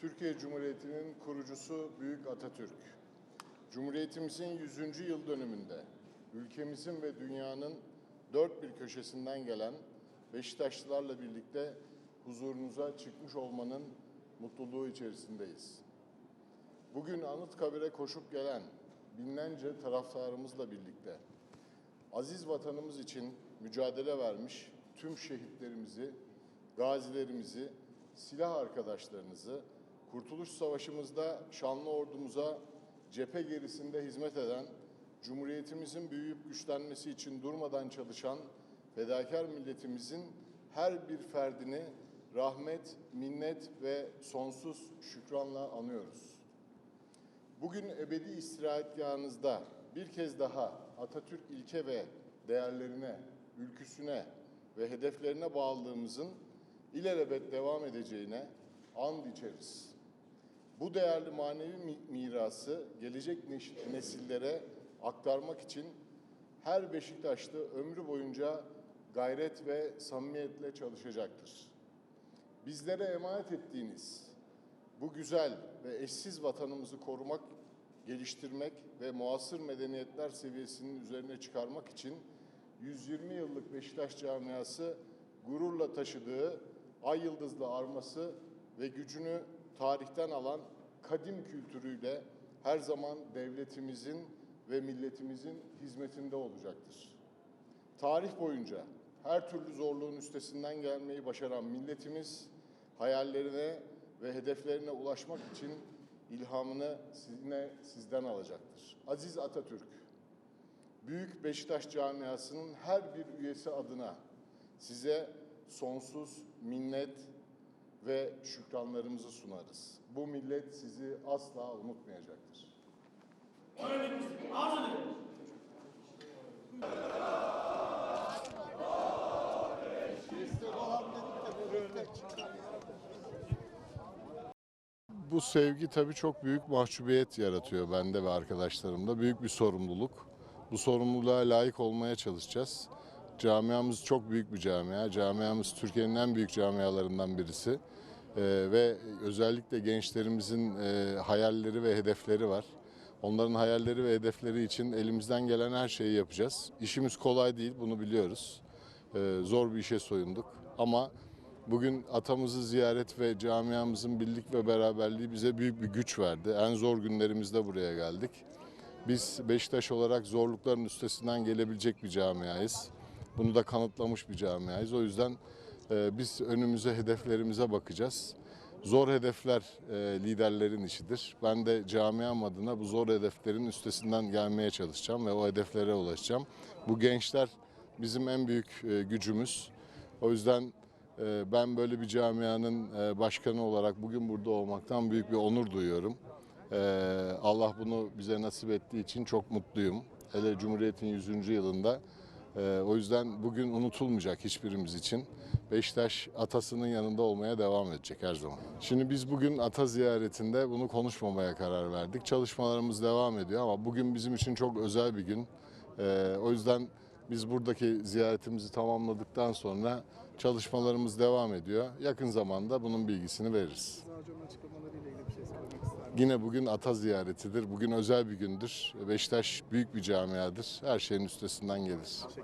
Türkiye Cumhuriyeti'nin kurucusu Büyük Atatürk. Cumhuriyetimizin 100. yıl dönümünde ülkemizin ve dünyanın dört bir köşesinden gelen Beşiktaşlılarla birlikte huzurunuza çıkmış olmanın mutluluğu içerisindeyiz. Bugün Anıtkabir'e koşup gelen binlerce taraftarımızla birlikte aziz vatanımız için mücadele vermiş tüm şehitlerimizi, gazilerimizi, silah arkadaşlarınızı, Kurtuluş Savaşımızda şanlı ordumuza cephe gerisinde hizmet eden, Cumhuriyetimizin büyüyüp güçlenmesi için durmadan çalışan fedakar milletimizin her bir ferdini rahmet, minnet ve sonsuz şükranla anıyoruz. Bugün ebedi istirahatgahınızda bir kez daha Atatürk ilke ve değerlerine, ülküsüne ve hedeflerine bağlılığımızın ilelebet devam edeceğine and içeriz. Bu değerli manevi mi- mirası gelecek nesillere aktarmak için her Beşiktaşlı ömrü boyunca gayret ve samimiyetle çalışacaktır. Bizlere emanet ettiğiniz bu güzel ve eşsiz vatanımızı korumak, geliştirmek ve muasır medeniyetler seviyesinin üzerine çıkarmak için 120 yıllık Beşiktaş camiası gururla taşıdığı ay yıldızlı arması ve gücünü tarihten alan kadim kültürüyle her zaman devletimizin ve milletimizin hizmetinde olacaktır. Tarih boyunca her türlü zorluğun üstesinden gelmeyi başaran milletimiz hayallerine ve hedeflerine ulaşmak için ilhamını sizine sizden alacaktır. Aziz Atatürk, Büyük Beşiktaş camiasının her bir üyesi adına size sonsuz minnet ve şükranlarımızı sunarız. Bu millet sizi asla unutmayacaktır. Arz. Bu sevgi tabii çok büyük mahcubiyet yaratıyor bende ve arkadaşlarımda. Büyük bir sorumluluk. Bu sorumluluğa layık olmaya çalışacağız. Camiamız çok büyük bir camia. Camiamız Türkiye'nin en büyük camialarından birisi. Ee, ve özellikle gençlerimizin e, hayalleri ve hedefleri var. Onların hayalleri ve hedefleri için elimizden gelen her şeyi yapacağız. İşimiz kolay değil, bunu biliyoruz. Ee, zor bir işe soyunduk. Ama bugün atamızı ziyaret ve camiamızın birlik ve beraberliği bize büyük bir güç verdi. En zor günlerimizde buraya geldik. Biz Beşiktaş olarak zorlukların üstesinden gelebilecek bir camiayız. Bunu da kanıtlamış bir camiayız. O yüzden e, biz önümüze hedeflerimize bakacağız. Zor hedefler e, liderlerin işidir. Ben de camiam adına bu zor hedeflerin üstesinden gelmeye çalışacağım ve o hedeflere ulaşacağım. Bu gençler bizim en büyük e, gücümüz. O yüzden e, ben böyle bir camianın e, başkanı olarak bugün burada olmaktan büyük bir onur duyuyorum. E, Allah bunu bize nasip ettiği için çok mutluyum. Hele Cumhuriyet'in 100. yılında. E, o yüzden bugün unutulmayacak hiçbirimiz için. Beşiktaş atasının yanında olmaya devam edecek her zaman. Şimdi biz bugün ata ziyaretinde bunu konuşmamaya karar verdik. Çalışmalarımız devam ediyor ama bugün bizim için çok özel bir gün. E, o yüzden biz buradaki ziyaretimizi tamamladıktan sonra çalışmalarımız devam ediyor. Yakın zamanda bunun bilgisini veririz. Yine bugün ata ziyaretidir. Bugün özel bir gündür. Beşiktaş büyük bir camiadır. Her şeyin üstesinden gelir.